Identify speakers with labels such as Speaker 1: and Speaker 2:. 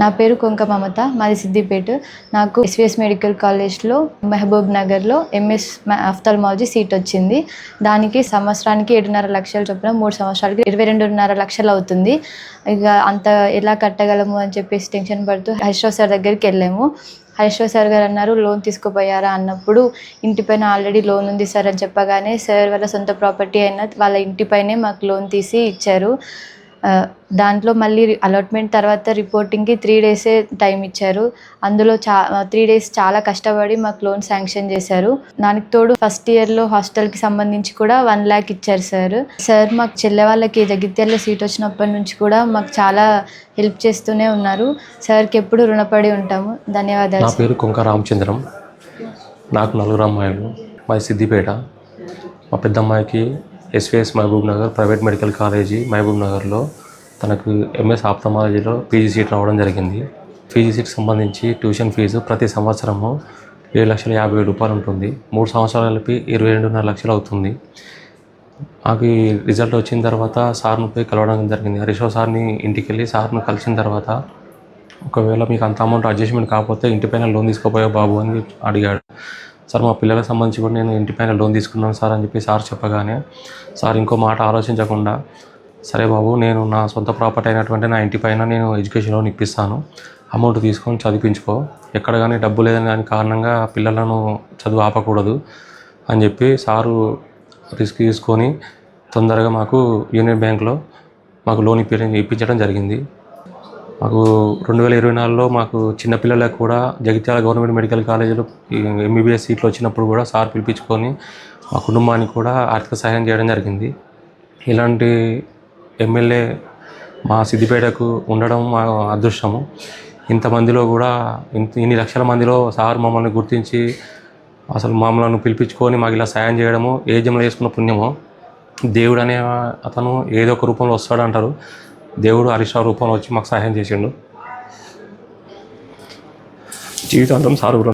Speaker 1: నా పేరు కొంక మమత మాది సిద్దిపేట. నాకు ఎస్విఎస్ మెడికల్ కాలేజ్లో మహబూబ్ నగర్లో ఎంఎస్ అఫ్థల్మాలజీ సీట్ వచ్చింది. దానికి సంవత్సరానికి ఏడున్నర లక్షలు చొప్పున మూడు సంవత్సరాలకి ఇరవై రెండున్నర లక్షలు అవుతుంది. ఇక అంత ఎలా కట్టగలము అని చెప్పేసి టెన్షన్ పడుతూ హరీశ్రావు సార్ దగ్గరికి వెళ్ళాము. హరిశ్వర్ సార్ గారు అన్నారు లోన్ తీసుకుపోయారా? అన్నప్పుడు ఇంటిపైన ఆల్రెడీ లోన్ ఉంది సార్ అని చెప్పగానే సార్ వాళ్ళ సొంత ప్రాపర్టీ అయిన వాళ్ళ ఇంటిపైనే మాకు లోన్ తీసి ఇచ్చారు. దాంట్లో మళ్ళీ అలాట్మెంట్ తర్వాత రిపోర్టింగ్కి త్రీ డేసే టైం ఇచ్చారు. అందులో చా త్రీ డేస్ చాలా కష్టపడి మాకు లోన్ శాంక్షన్ చేశారు. దానికి తోడు ఫస్ట్ ఇయర్లో హాస్టల్కి సంబంధించి కూడా వన్ ల్యాక్ ఇచ్చారు సార్. సార్ మాకు చెల్లె వాళ్ళకి జగిత్యాలలో సీట్ వచ్చినప్పటి నుంచి కూడా మాకు చాలా హెల్ప్ చేస్తూనే ఉన్నారు. సార్కి ఎప్పుడు రుణపడి ఉంటాము. ధన్యవాదాలు
Speaker 2: నా పేరు కొంక రామచంద్రం. నాకు నలుగురు అమ్మాయిలు. మాది సిద్దిపేట. మా పెద్ద అమ్మాయికి SVS Mahabubnagar private medical college Mahabub నగర్లో తనకు ఎంఎస్ ఆప్తమాలజీలో పీజీ సీట్ రావడం జరిగింది. పీజీ సీట్ సంబంధించి ట్యూషన్ ఫీజు ప్రతి సంవత్సరము ఏడు లక్షల యాభై వేలు రూపాయలు ఉంటుంది. మూడు సంవత్సరాలు కలిపి ఇరవై రెండున్నర లక్షలు అవుతుంది. నాకు రిజల్ట్ వచ్చిన తర్వాత సార్ను పోయి కలవడం జరిగింది. హరీష్ సార్ని ఇంటికి వెళ్ళి సార్ను కలిసిన తర్వాత ఒకవేళ మీకు అంత అమౌంట్ అడ్జస్ట్మెంట్ కాకపోతే ఇంటిపైన లోన్ తీసుకోపోయా బాబు అని అడిగాడు. సార్ మా పిల్లలకు సంబంధించి కూడా నేను ఇంటిపైన లోన్ తీసుకున్నాను సార్ అని చెప్పి సార్ చెప్పగానే సార్ ఇంకో మాట ఆలోచించకుండా సరే బాబు నేను నా సొంత ప్రాపర్టీ అయినటువంటి నా ఇంటిపైన నేను ఎడ్యుకేషన్ లోన్ ఇప్పిస్తాను. అమౌంట్ తీసుకొని చదివించుకో. ఎక్కడ కానీ డబ్బు లేదని దాని కారణంగా పిల్లలను చదువు ఆపకూడదు అని చెప్పి సారు రిస్క్ తీసుకొని తొందరగా మాకు యూనియన్ బ్యాంక్లో మాకు లోన్ ఇప్పి ఇప్పించడం జరిగింది. మాకు రెండు వేల ఇరవై నాలుగులో మాకు చిన్నపిల్లలకు కూడా జగిత్యాల గవర్నమెంట్ మెడికల్ కాలేజీలో ఎంబీబీఎస్ సీట్లు వచ్చినప్పుడు కూడా సార్ పిలిపించుకొని మా కుటుంబానికి కూడా ఆర్థిక సహాయం చేయడం జరిగింది. ఇలాంటి ఎమ్మెల్యే మా సిద్దిపేటకు ఉండడం మా అదృష్టము. ఇంతమందిలో కూడా ఇంత ఇన్ని లక్షల మందిలో సార్ మమ్మల్ని గుర్తించి అసలు మమ్మల్ని పిలిపించుకొని మాకు ఇలా సాయం చేయడము ఏ జన్మలో చేసుకున్న పుణ్యమో దేవుడు అనే అతను ఏదో ఒక రూపంలో వస్తాడు అంటారు దేవుడు హరీష్ రూపంలో వచ్చి మాకు సహాయం చేసిండు. జీవితాంతం సారూ